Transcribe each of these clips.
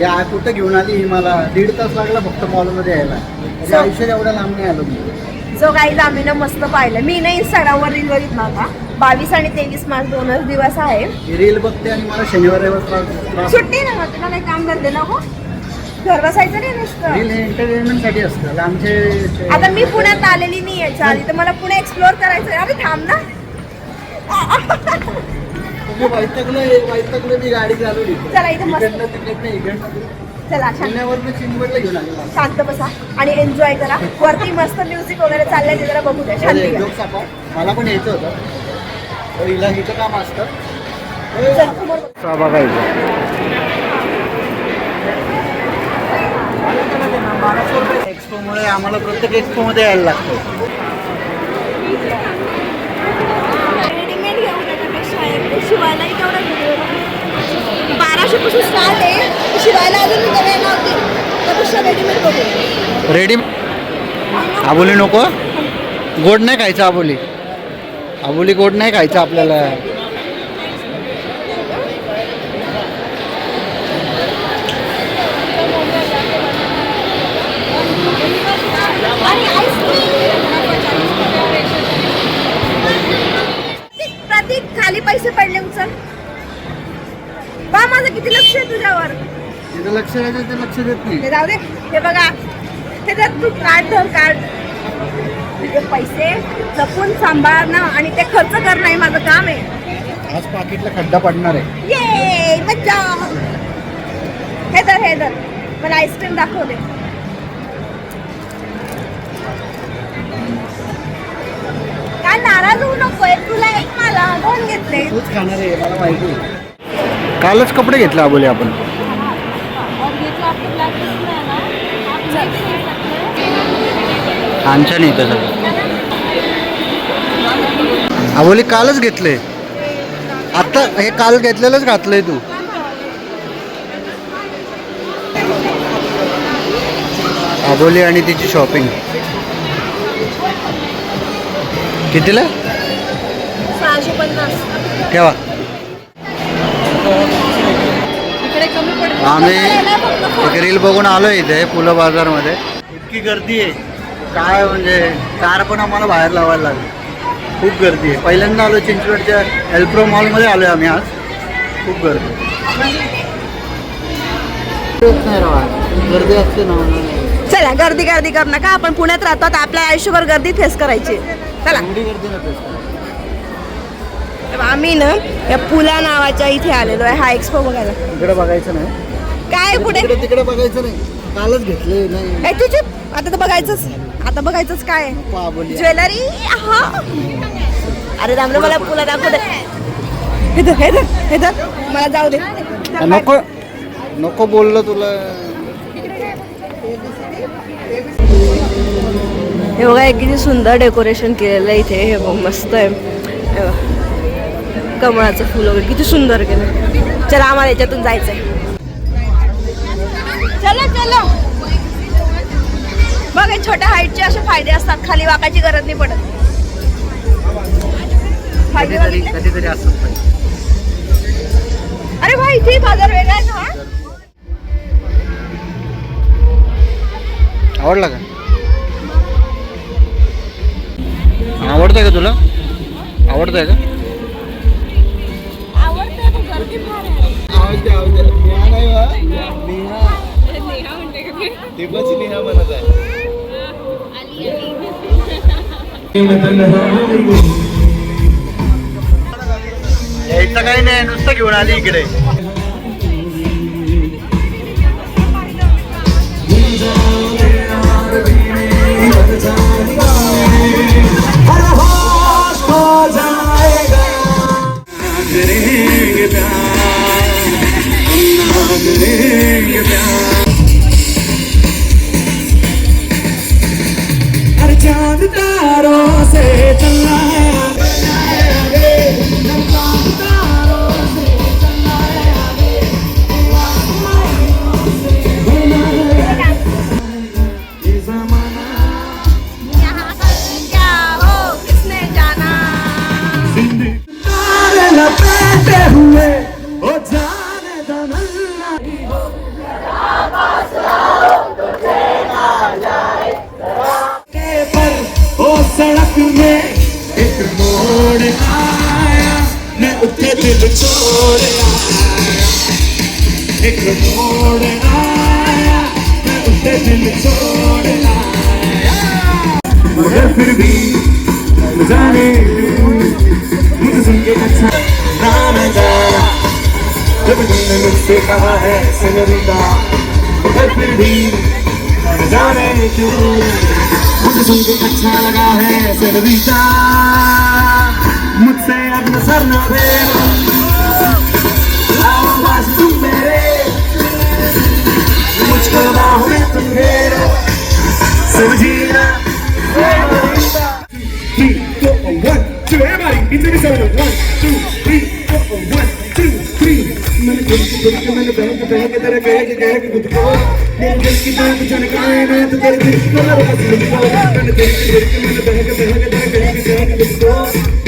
या कुठं घेऊन आली ही मला दीड तास लागला फक्त मॉलमध्ये यायला. So- आयुष्यात एवढ्या लांब नाही आलो मी. जो काही आम्ही ना मस्त पाहिलं. मी नाही इंस्टाग्रामवर रील बघितला होता. बावीस आणि तेवीस मार्च दोनच दिवस आहे. ही रील बघते आणि मला शनिवार रविवार त्रास- त्रास सुट्टी ना मग तुला काही काम करते ना हो घर बसायचं नाही नुसतं. रील हे एंटरटेनमेंटसाठी असतं. लांबचे आता मी पुण्यात आलेली नाही याच्या आधी तर मला पुणे एक्सप्लोअर करायचं. अरे थांब ना. वैतकलं गाडी चालवली. चला इथं मस्त. इकडनं तिकडनं इकडनं. चला छान. पुण्यावरनं चिंचवडला घेऊन आली. मला. शांत बसा आणि एन्जॉय करा. वरती मस्त म्युझिक वगैरे चाललंय ते जरा बघू द्या. शांती. मला पण यायचं होतं. तर हिला हिचं काम असतं. एक्सपोमुळे आम्हाला प्रत्येक एक्सपोमध्ये यायला लागतं रेडीमेड घेऊन त्याच्यापेक्षा एक शिवायलाही तेवढं स्टार्ट आहे. शिवायला अजून कमी नव्हती त्यापेक्षा रेडीमेड बघू. रेडी आबोली नको? गोड नाही खायचं आबोली. आबोली गोड नाही खायचं आपल्याला. माझं किती लक्ष आहे तुझ्यावर? तिथं लक्ष द्यायचं ते लक्ष देत नाही. हे जाऊ दे. हे बघा. हे जर तू कार्ड धर कार्ड तुझे पैसे जपून सांभाळणं आणि ते खर्च करणं हे माझं काम आहे. आज पाकिटला खड्डा पडणार आहे. ये मज्जा! हे धर हे धर. मला आईस्क्रीम दाखव दे. काय नाराज होऊ नकोय? तुला एक मला दोन घेतले. तूच खाणार आहे मला माहिती आहे. कालच कपडे घेतले आबोली आपण. छान नाही तसं आबोली कालच घेतले. आता हे काल घेतलेलंच घातलंय तू. आबोली आणि तिची शॉपिंग कितीला? सहाशे पन्नास. ठेवा. आम्ही एक रील बघून आलो इथे पुलं बाजारमध्ये. इतकी गर्दी आहे. काय म्हणजे कार पण आम्हाला बाहेर लावायला लागली. खूप गर्दी आहे. पहिल्यांदा आलो चिंचवडच्या एल्प्रो मॉलमध्ये आलो आहे आम्ही आज. खूप गर्दी गर्दी असते ना चला गर्दी गर्दी करू नका. आपण पुण्यात राहतो आपल्या आयुष्यभर गर्दी फेस करायची. चला. आम्ही ना या पुला नावाच्या इथे आलेलो आहे. हा एक्सपो बघायला. तिकडे बघायचं नाही. काय पुढे तिकडे तिकडे बघायचं नाही. कालच घेतले नाही. ए तुझे आता तर बघायचंच. आता बघायचंच काय? आहे? आबोली ज्वेलरी? हा? अरे दामलं मला पुला दाखव दे. हे धर हे धर हे धर. मला जाऊ दे. नको नको बोललो तुला. हे बघा एक किती सुंदर डेकोरेशन केलेलं आहे इथे. हे बघ मस्त आहे. हे बघ. कमळाचं फुल वगैरे किती सुंदर केलं. चला आम्हाला याच्यातून जायचंय. चलो बघ हे छोट्या हाईटचे असे फायदे असतात. खाली वाकायची गरज नाही पडत. फायदे कधीतरी बघितले? कधीतरी असंच पाहिजे. अरे भाई इथे बाजार वेगळा आहे ना? आवडला का? आवडतंय का तुला? आवडतंय का? ते पण नेहा म्हणत आहे. यायचं काही नाही नुसतं घेऊन आली इकडे. ትዳሯ ሴት छोड़ना एक छोड़ना दिल छोड़ना मगर फिर भी जाने सुन के अच्छा ना मैं जाया जब तुमने मुझसे कहा है सनरिता मगर फिर भी जाने क्यों मुझे सुन के अच्छा लगा है सनरिता मुझसे अब नज़र न आओ बस तुम मेरे मुझको बाहों में तुम घेरो समझिए ना three, four, one, two. Everybody, into the sound. One, two, three, four, one, two, three. मैंने दिल की दिल की मैंने बहक बहक तेरे बहक बहक मुझको मेरे दिल की बात झनकाए मैं तो तेरे दिल की बस मुझको मैंने दिल की दिल की मैंने बहक बहक तेरे बहक बहक दिल की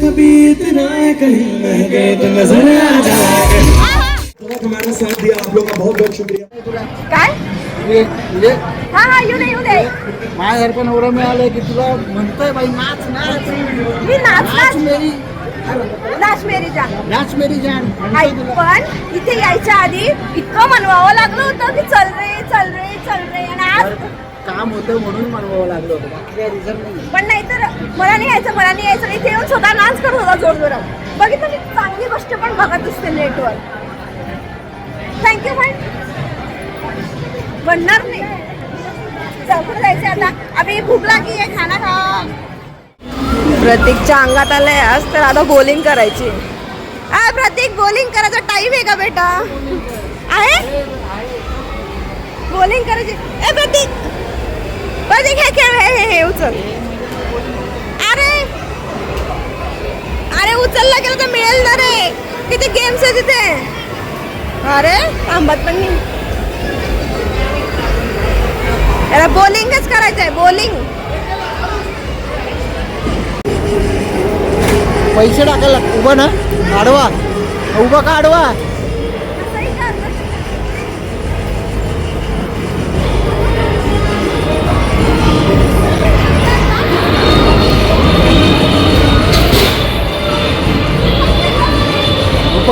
कभी इतना कहीं मैं गए तो नजर आ जाएगा बहुत हमारा साथ दिया आप लोग का बहुत बहुत शुक्रिया। काय? ये- म्हणजे हा हा येऊ दे येऊ दे. माझ्यासारखं नवरा मिळालं की तुला म्हणतोय बाई नाच नाच. मी नाच नाच. नाच मेरी नाच मेरी जान नाच मेरी जान पण इथे यायच्या आधी इतकं म्हणवावं लागलं होतं की चल रे चल रे चल रे. आणि आज काम होतं म्हणून म्हणवावं लागलं होतं. बाकी काही रिझन नाही. पण नाहीतर मला नाही यायचं मला नाही यायचं. इथे येऊन स्वतः डान्स करत होता जोर जोरात बघितलं मी चांगली गोष्ट पण बघत असते नेटवर. थँक्यू पण बनणार नाही. चौकड जायचं आता. अभि भूक लागली आहे खाना खा प्रतीकच्या अंगात आलंय आज तर आता बॉलिंग करायची. आ प्रतीक बॉलिंग करायचा टाइम आहे का बेटा? आहे? बॉलिंग करायची. ए प्रतीक! हे खेळ हे हे हे उचल. अरे अरे उचलला गेलं तर मिळेल ना रे. किती गेम्स आहे तिथे? अरे थांबत पण नाही. याला बॉलिंगच करायचं बॉलिंग पैसे टाकायला उभं ना आडवा. उभं का आडवा?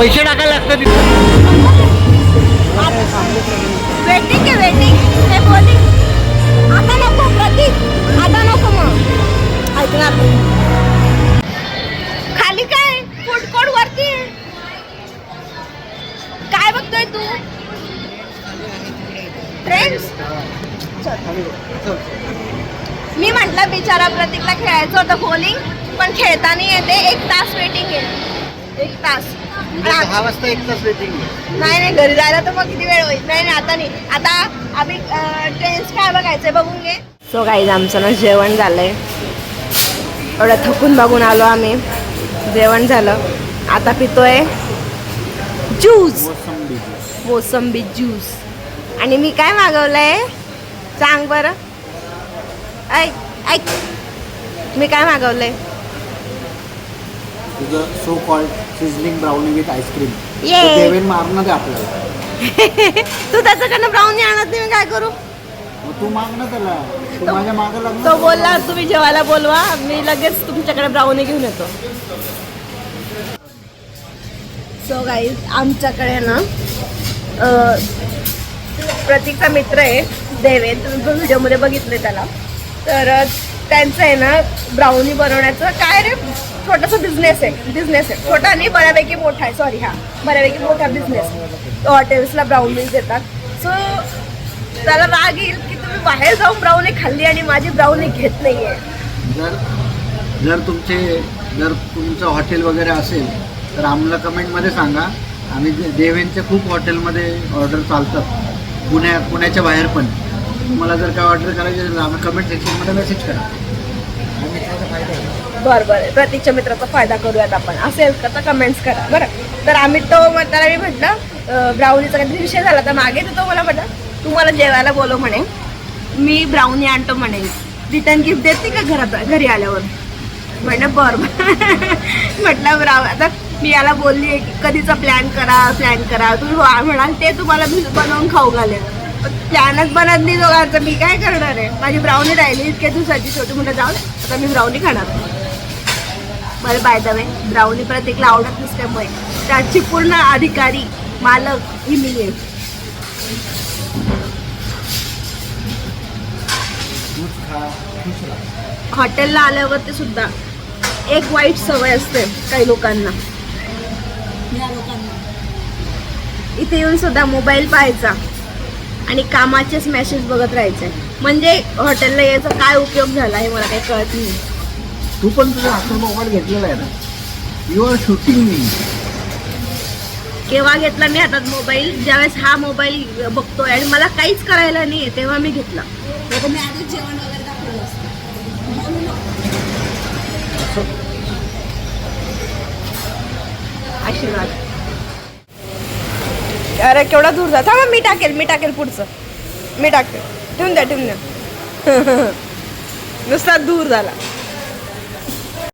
पैसे टाकायला लागतात तिथं वेटिंग आहे वेटिंग हे बोलिंग आता नको प्रतीक. आता नको मग. ऐकणार खाली काय? फूड कोर्ट वरती काय बघतोय तू? ट्रेंड्स मी म्हटलं बिचारा प्रतीकला खेळायचं होतं बॉलिंग पण खेळता नाही येते. एक तास वेटिंग आहे. एक तास. दहा आता- वाजता एक तास वेटिंग नाही नाही घरी जायला तर मग किती वेळ होईल? नाही नाही आता नाही. आता आम्ही ट्रेन्स काय बघायचंय बघून घे. सो काही आमचं ना जेवण झालंय. एवढं थकून बघून आलो आम्ही. जेवण झालं. आता पितोय ज्यूस मोसंबी ज्यूस आणि मी काय मागवलंय? सांग बरं. ऐक ऐक. मी काय मागवलंय? तुझं so called sizzling brownie with ice cream ये देवेन मारणं ते आपल्याला. तू त्याच्याकडनं ब्राऊनी आणत नाही मी काय करू? मग तू माग ना त्याला. तू माझ्या मागं तो बोलला तुम्ही जेवायला बोलवा मी लगेच तुमच्याकडे ब्राउनी घेऊन येतो. सो गाईज आमच्याकडे ना अं, प्रतीकचा मित्र आहे देवेन. तुम्ही पण व्हिडिओमध्ये बघितले त्याला. तर अं, त्यांचं आहे ना ब्राउनी बनवण्याचं. काय रे? छोटासा बिझनेस आहे. बिझनेस आहे. छोटा नाही बऱ्यापैकी मोठा आहे. सॉरी हा. बऱ्यापैकी मोठा बिझनेस तो हॉटेल्सला ब्राऊनीज देतात. सो त्याला राग येईल की तुम्ही बाहेर जाऊन ब्राऊनी खाल्ली आणि माझी ब्राऊनी घेत नाही आहे जर जर तुमचे जर तुमचं हॉटेल वगैरे असेल तर आम्हाला कमेंटमध्ये सांगा. आम्ही दे- देवेंच्या खूप हॉटेलमध्ये ऑर्डर चालतात. पुण्या पुण्याच्या बाहेर पण. तुम्हाला जर काय ऑर्डर करायची असेल आम्ही कमेंट सेक्शनमध्ये मेसेज करा आणि त्याचा फायदा आहे. बरं बरं. प्रतीकच्या मित्राचा फायदा करूयात आपण. असेल का तर कमेंट्स करा बरं. तर आम्ही तो त्याला मी म्हटलं ब्राउनीचा काहीतरी विषय झाला तर मागे तर तो मला म्हटलं. तू मला जेवायला बोलव म्हणे. मी ब्राउनी आणतो म्हणे. रिटर्न गिफ्ट देते का घरात घरी आल्यावर? म्हणलं बरं म्हटलं ब्राऊ आता मी याला बोलली आहे की कधीचा प्लॅन करा प्लॅन करा. तुम्ही म्हणाल ते तुम्हाला मी बनवून खाऊ घालेल प्लॅनच बनत नाही दोघांचं. मी काय करणार आहे? माझी ब्राउनी राहिली इतक्या दिवसाची छोटी मुलं जाऊ आता मी ब्राउनी खाणार. बरं बाय द वे ब्राउनी प्रत्येकला आवडत नसल्यामुळे त्याची पूर्ण अधिकारी मालक ही मी आहे हॉटेलला आल्यावरती सुद्धा एक वाईट सवय असते काही लोकांना. इथे येऊन सुद्धा मोबाईल पाहायचा आणि कामाचेच मेसेज बघत राहायचे. म्हणजे हॉटेलला यायचा काय उपयोग झाला हे मला काही कळत नाही. तू पण तुझ्या हातात मोबाईल घेतलेला आहे ना. यू आर शूटिंग मी केव्हा घेतला मी हातात मोबाईल? ज्यावेळेस हा मोबाईल बघतोय आणि मला काहीच करायला नाही तेव्हा मी घेतला. मी आधीच जेवण वगैरे दाखवलं असतं. आशीर्वाद. अरे केवढा दूर जा. थांबा मी टाकेल मी टाकेल पुढचं. मी टाकेल. ठेवून द्या ठेवून द्या. नुसता दूर झाला.